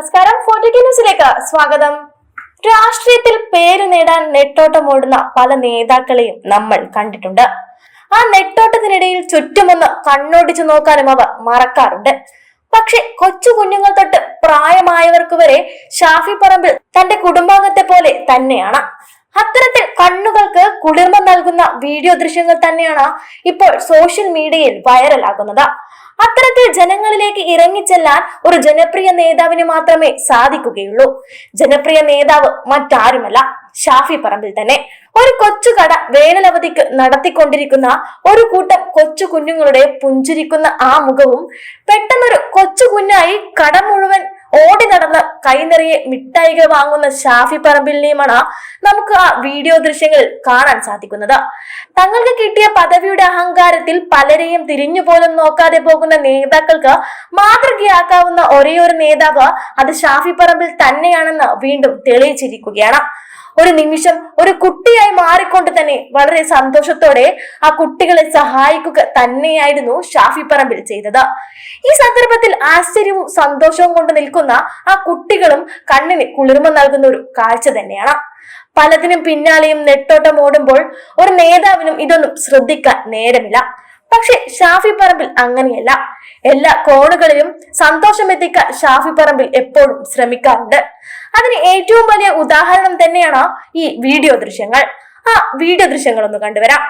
നമസ്കാരം. ന്യൂസിലേക്ക് സ്വാഗതം. രാഷ്ട്രീയത്തിൽ പേര് നേടാൻ നെട്ടോട്ടമോടുന്ന പല നേതാക്കളെയും നമ്മൾ കണ്ടിട്ടുണ്ട്. ആ നെട്ടോട്ടത്തിനിടയിൽ ചുറ്റുമൊന്ന് കണ്ണോടിച്ചു നോക്കാനും അവർ മറക്കാറുണ്ട്. പക്ഷെ കൊച്ചു കുഞ്ഞുങ്ങൾ തൊട്ട് പ്രായമായവർക്ക് വരെ ഷാഫി പറമ്പിൽ തന്റെ കുടുംബാംഗത്തെ പോലെ തന്നെയാണ്. അത്തരത്തിൽ കണ്ണുകൾക്ക് കുളിർമ നൽകുന്ന വീഡിയോ ദൃശ്യങ്ങൾ തന്നെയാണ് ഇപ്പോൾ സോഷ്യൽ മീഡിയയിൽ വൈറലാകുന്നത്. അത്തരത്തിൽ ജനങ്ങളിലേക്ക് ഇറങ്ങിച്ചെല്ലാൻ ഒരു ജനപ്രിയ നേതാവിന് മാത്രമേ സാധിക്കുകയുള്ളൂ. ജനപ്രിയ നേതാവ് മറ്റാരുമല്ല ഷാഫി പറമ്പിൽ തന്നെ. ഒരു കൊച്ചുകട വേനലവധിക്ക് നടത്തിക്കൊണ്ടിരിക്കുന്ന ഒരു കൂട്ടം കൊച്ചു കുഞ്ഞുങ്ങളുടെ പുഞ്ചിരിക്കുന്ന ആ മുഖവും പെട്ടെന്നൊരു കൊച്ചു കുഞ്ഞായി കട മുഴുവൻ നടന്ന് കൈനിറയെ മിഠായികൾ വാങ്ങുന്ന ഷാഫി പറമ്പിലിനെയുമാണ് നമുക്ക് ആ വീഡിയോ ദൃശ്യങ്ങളിൽ കാണാൻ സാധിക്കുന്നത്. തങ്ങൾക്ക് കിട്ടിയ പദവിയുടെ അഹങ്കാരത്തിൽ പലരെയും തിരിഞ്ഞു പോലും നോക്കാതെ പോകുന്ന നേതാക്കൾക്ക് മാതൃകയാക്കാവുന്ന ഒരേ ഒരു നേതാവ് അത് ഷാഫി പറമ്പിൽ തന്നെയാണെന്ന് വീണ്ടും തെളിയിച്ചിരിക്കുകയാണ്. ഒരു നിമിഷം ഒരു കുട്ടിയായി മാറിക്കൊണ്ട് തന്നെ വളരെ സന്തോഷത്തോടെ ആ കുട്ടികളെ സഹായിക്കുക തന്നെയായിരുന്നു ഷാഫി പറമ്പിൽ ചെയ്തത്. ഈ സന്ദർഭത്തിൽ ആശ്ചര്യവും സന്തോഷവും കൊണ്ട് നിൽക്കുന്ന ആ കുട്ടികളും കണ്ണിന് കുളിർമ നൽകുന്ന ഒരു കാഴ്ച തന്നെയാണ്. പലതിനും പിന്നാലെയും നെട്ടോട്ടം ഓടുമ്പോൾ ഒരു നേതാവിനും ഇതൊന്നും ശ്രദ്ധിക്കാൻ നേരമില്ല. പക്ഷെ ഷാഫി പറമ്പിൽ അങ്ങനെയല്ല. എല്ലാ കോണുകളിലും സന്തോഷം എത്തിക്കാൻ ഷാഫി പറമ്പിൽ എപ്പോഴും ശ്രമിക്കാറുണ്ട്. അതിന് ഏറ്റവും വലിയ ഉദാഹരണം തന്നെയാണ് ഈ വീഡിയോ ദൃശ്യങ്ങൾ. ആ വീഡിയോ ദൃശ്യങ്ങൾ ഒന്ന് കണ്ടുവരാം.